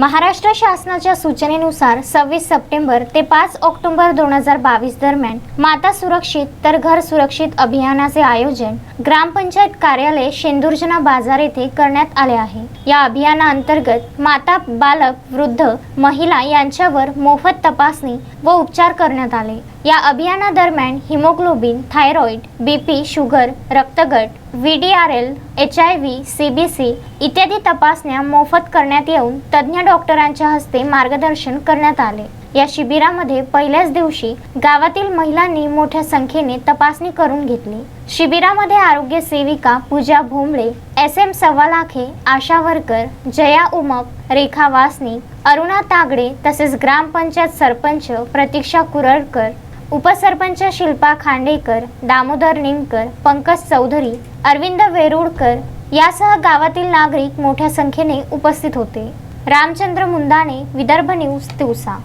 महाराष्ट्र शासनाच्या सूचनेनुसार सव्वीस सप्टेंबर ते पाच ऑक्टोबर दोन हजार बावीस दरम्यान माता सुरक्षित तर घर सुरक्षित अभियानाचे आयोजन ग्रामपंचायत कार्यालय शेंदुर्जना बाजार येथे करण्यात आले आहे. या अभियानाअंतर्गत माता बालक वृद्ध महिला यांच्यावर मोफत तपासणी व उपचार करण्यात आले. या अभियानादरम्यान हिमोग्लोबिन थायरॉइड बीपी शुगर रक्तगट V D R L H I V C B C इत्यादी तपासण्या मोफत करण्यात येऊन तज्ज्ञ डॉक्टरांच्या हस्ते मार्गदर्शन करण्यात आले. या शिबिरामध्ये पहिल्याच दिवशी गावातील महिलांनी मोठ्या संख्येने तपासणी करून घेतली. शिबिरामध्ये आरोग्य सेविका Pooja Bhombale S M Sawwalakhe ASHA worker Jaya Umap Rekha Wasnik Aruna Tagde तसेच ग्रामपंचायत सरपंच प्रतीक्षा कुरळकर उपसरपंच शिल्पा खांडेकर दामोदर निमकर पंकज चौधरी अरविंद वेरुळकर यासह गावातील नागरिक मोठ्या संख्येने उपस्थित होते. रामचंद्र मुंदाणे विदर्भ न्यूज तिवसा.